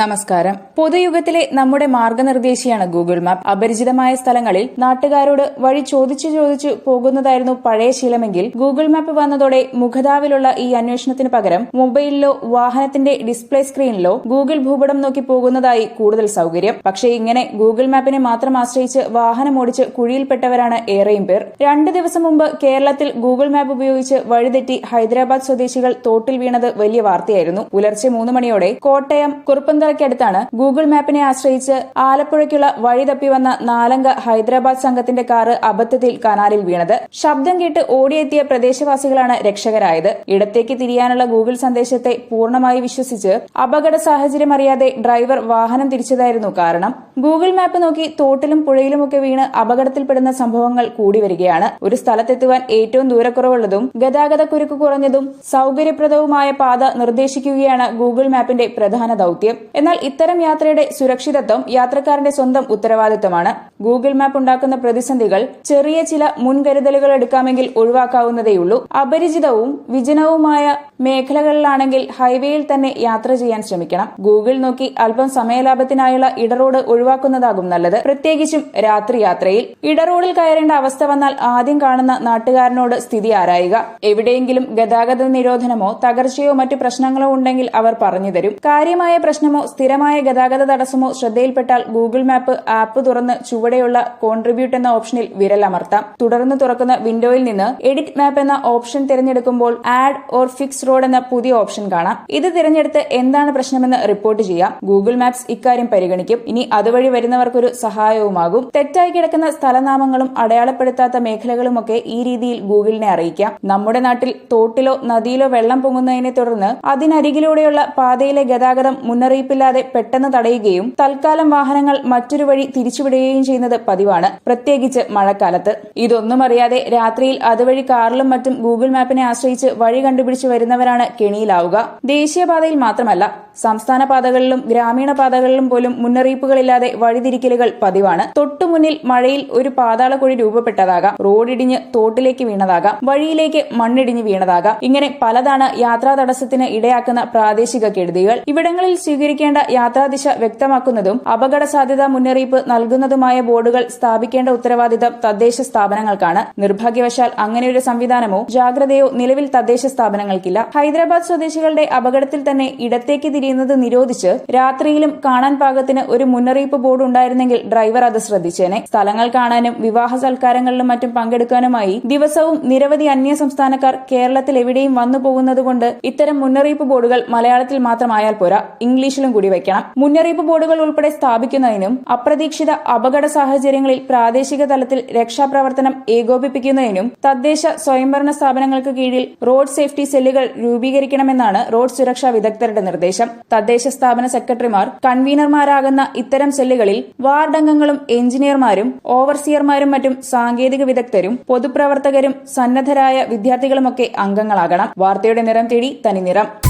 നമസ്കാരം. പൊതുയുഗത്തിലെ നമ്മുടെ മാർഗനിർദ്ദേശിയാണ് Google map. അപരിചിതമായ സ്ഥലങ്ങളിൽ നാട്ടുകാരോട് വഴി ചോദിച്ചു ചോദിച്ചു പോകുന്നതായിരുന്നു പഴയ ശീലമെങ്കിൽ ഗൂഗിൾ മാപ്പ് വന്നതോടെ മുഖതാവിലുള്ള ഈ അന്വേഷണത്തിന് പകരം മൊബൈലിലോ വാഹനത്തിന്റെ ഡിസ്പ്ലേ സ്ക്രീനിലോ ഗൂഗിൾ ഭൂപടം നോക്കി പോകുന്നതായി കൂടുതൽ സൗകര്യം. പക്ഷേ ഇങ്ങനെ ഗൂഗിൾ മാപ്പിനെ മാത്രം ആശ്രയിച്ച് വാഹനം ഓടിച്ച് കുഴിയിൽപ്പെട്ടവരാണ് ഏറെയും പേർ. രണ്ട് ദിവസം മുമ്പ് കേരളത്തിൽ ഗൂഗിൾ മാപ്പ് ഉപയോഗിച്ച് വഴിതെറ്റി ഹൈദരാബാദ് സ്വദേശികൾ തോട്ടിൽ വീണത് വലിയ വാർത്തയായിരുന്നു. പുലർച്ചെ മൂന്ന് മണിയോടെ കോട്ടയം കുറുപ്പന്തറയ്ക്കടുത്താണ് ഗൂഗിൾ മാപ്പിനെ ആശ്രയിച്ച് ആലപ്പുഴയ്ക്കുള്ള വഴി തപ്പി വന്ന നാലംഗ ഹൈദരാബാദ് സംഘത്തിന്റെ കാറ് അബദ്ധത്തിൽ കനാലിൽ വീണത്. ശബ്ദം കേട്ട് ഓടിയെത്തിയ പ്രദേശവാസികളാണ് രക്ഷകരായത്. ഇടത്തേക്ക് തിരിയാനുള്ള ഗൂഗിൾ സന്ദേശത്തെ പൂർണമായി വിശ്വസിച്ച് അപകട സാഹചര്യം അറിയാതെ ഡ്രൈവർ വാഹനം തിരിച്ചതായിരുന്നു കാരണം. ഗൂഗിൾ മാപ്പ് നോക്കി തോട്ടിലും പുഴയിലുമൊക്കെ വീണ് അപകടത്തിൽപ്പെടുന്ന സംഭവങ്ങൾ കൂടി വരികയാണ്. ഒരു സ്ഥലത്തെത്തുവാൻ ഏറ്റവും ദൂരക്കുറവുള്ളതും ഗതാഗത കുരുക്ക് കുറഞ്ഞതും സൌകര്യപ്രദവുമായ പാത നിർദ്ദേശിക്കുകയാണ് ഗൂഗിൾ മാപ്പിന്റെ പ്രധാന ദൌത്യം. എന്നാൽ ഇത്തരം യാത്രയുടെ സുരക്ഷിതത്വം യാത്രക്കാരന്റെ സ്വന്തം ഉത്തരവാദിത്തമാണ് ഗൂഗിൾ മാപ്പ് ഉണ്ടാക്കുന്ന പ്രതിസന്ധികൾ ചെറിയ ചില മുൻകരുതലുകൾ എടുക്കാമെങ്കിൽ ഒഴിവാക്കാവുന്നതേയുള്ളൂ. അപരിചിതവും വിജനവുമായ മേഖലകളിലാണെങ്കിൽ ഹൈവേയിൽ തന്നെ യാത്ര ചെയ്യാൻ ശ്രമിക്കണം. ഗൂഗിൾ നോക്കി അല്പം സമയലാഭത്തിനായുള്ള ഇടറോഡ് ഒഴിവാക്കുന്നതാകും നല്ലത്. പ്രത്യേകിച്ചും രാത്രി യാത്രയിൽ ഇടറോഡിൽ കയറേണ്ട അവസ്ഥ വന്നാൽ ആദ്യം കാണുന്ന നാട്ടുകാരനോട് സ്ഥിതി ആരായുക. എവിടെയെങ്കിലും ഗതാഗത നിരോധനമോ തകർച്ചയോ മറ്റു പ്രശ്നങ്ങളോ ഉണ്ടെങ്കിൽ അവർ പറഞ്ഞു തരും. കാര്യമായ പ്രശ്നമോ സ്ഥിരമായ ഗതാഗത തടസ്സമോ ശ്രദ്ധയിൽപ്പെട്ടാൽ ഗൂഗിൾ മാപ്പ് ആപ്പ് തുറന്ന് ചുവടെയുള്ള കോൺട്രിബ്യൂട്ട് എന്ന ഓപ്ഷനിൽ വിരലമർത്താം തുടർന്ന് തുറക്കുന്ന വിൻഡോയിൽ നിന്ന് എഡിറ്റ് മാപ്പ് എന്ന ഓപ്ഷൻ തിരഞ്ഞെടുക്കുമ്പോൾ ആഡ് ഓർ ഫിക്സ് റോഡ് എന്ന പുതിയ ഓപ്ഷൻ കാണാം. ഇത് തിരഞ്ഞെടുത്ത് എന്താണ് പ്രശ്നമെന്ന് റിപ്പോർട്ട് ചെയ്യാം. ഗൂഗിൾ മാപ്സ് ഇക്കാര്യം പരിഗണിക്കും. ഇനി അതുവഴി വരുന്നവർക്കൊരു സഹായവുമാകും. തെറ്റായി കിടക്കുന്ന സ്ഥലനാമങ്ങളും അടയാളപ്പെടുത്താത്ത മേഖലകളുമൊക്കെ ഈ രീതിയിൽ ഗൂഗിളിനെ അറിയിക്കാം. നമ്മുടെ നാട്ടിൽ തോട്ടിലോ നദിയിലോ വെള്ളം പൊങ്ങുന്നതിനെ തുടർന്ന് അതിനരികിലൂടെയുള്ള പാതയിലെ ഗതാഗതം മുന്നറിയിപ്പില്ലാതെ പെട്ടെന്ന് തടയുകയും തൽക്കാലം വാഹനങ്ങൾ മറ്റൊരു വഴി തിരിച്ചുവിടുകയും ചെയ്യുന്നത് പതിവാണ്. പ്രത്യേകിച്ച് മഴക്കാലത്ത്. ഇതൊന്നും അറിയാതെ രാത്രിയിൽ അതുവഴി കാറിലും മറ്റും ഗൂഗിൾ മാപ്പിനെ ആശ്രയിച്ച് വഴി കണ്ടുപിടിച്ച് വരുന്നവരാണ് കെണിയിലാവുക. ദേശീയപാതയിൽ മാത്രമല്ല സംസ്ഥാന പാതകളിലും ഗ്രാമീണ പാതകളിലും പോലും മുന്നറിയിപ്പുകളില്ലാതെ വഴിതിരിക്കലുകൾ പതിവാണ്. തൊട്ടുമുന്നിൽ മഴയിൽ ഒരു പാതാളക്കുഴി രൂപപ്പെട്ടതാകാം. റോഡിടിഞ്ഞ് തോട്ടിലേക്ക് വീണതാകാം. വഴിയിലേക്ക് മണ്ണിടിഞ്ഞ് വീണതാകാം. ഇങ്ങനെ പലതാണ് യാത്രാ തടസ്സത്തിന് ഇടയാക്കുന്ന പ്രാദേശിക കെടുതികൾ. ഇവിടങ്ങളിൽ സ്വീകരിക്കേണ്ട യാത്രാദിശ വ്യക്തമാക്കുന്നതും അപകട സാധ്യതാ മുന്നറിയിപ്പ് നൽകുന്നതുമായ ബോർഡുകൾ സ്ഥാപിക്കേണ്ട ഉത്തരവാദിത്തം തദ്ദേശ സ്ഥാപനങ്ങൾക്കാണ്. നിർഭാഗ്യവശാൽ അങ്ങനെയൊരു സംവിധാനമോ ജാഗ്രതയോ നിലവിൽ തദ്ദേശ സ്ഥാപനങ്ങൾക്കില്ല. ഹൈദരാബാദ് സ്വദേശികളുടെ അപകടത്തിൽ തന്നെ ഇടത്തേക്ക് തിരിയുന്നത് നിരോധിച്ച് രാത്രിയിലും കാണാൻ പാകത്തിന് ഒരു മുന്നറിയിപ്പ് ബോർഡ് ഉണ്ടായിരുന്നെങ്കിൽ ഡ്രൈവർ അത് ശ്രദ്ധിച്ചേനെ. സ്ഥലങ്ങൾ കാണാനും വിവാഹ സൽക്കാരങ്ങളിലും മറ്റും പങ്കെടുക്കാനുമായി ദിവസവും നിരവധി അന്യ സംസ്ഥാനക്കാർ കേരളത്തിൽ എവിടെയും വന്നു പോകുന്നതുകൊണ്ട് ഇത്തരം മുന്നറിയിപ്പ് ബോർഡുകൾ മലയാളത്തിൽ മാത്രമായാൽ പോരാ. ഇംഗ്ലീഷിലും കൂടി വയ്ക്കണം മുന്നറിയിപ്പ് ബോർഡുകൾ ഉൾപ്പെടെ സ്ഥാപിക്കുന്നതിനും അപ്രതീക്ഷിത അപകട സാഹചര്യങ്ങളിൽ പ്രാദേശിക തലത്തിൽ രക്ഷാപ്രവർത്തനം ഏകോപിപ്പിക്കുന്നതിനും തദ്ദേശ സ്വയംഭരണ സ്ഥാപനങ്ങൾക്ക് കീഴിൽ റോഡ് സേഫ്റ്റി സെല്ലുകൾ രൂപീകരിക്കണമെന്നാണ് റോഡ് സുരക്ഷാ വിദഗ്ധരുടെ നിർദ്ദേശം. തദ്ദേശ സ്ഥാപന സെക്രട്ടറിമാർ കൺവീനർമാരാകുന്ന ഇത്തരം സെല്ലുകളിൽ വാർഡംഗങ്ങളും എഞ്ചിനീയർമാരും ഓവർസിയർമാരും മറ്റും സാങ്കേതിക വിദഗ്ധരും പൊതുപ്രവർത്തകരും സന്നദ്ധരായ വിദ്യാർത്ഥികളുമൊക്കെ അംഗങ്ങളാകണം. വാർത്തയുടെ നിറം തേടി തനി നിറം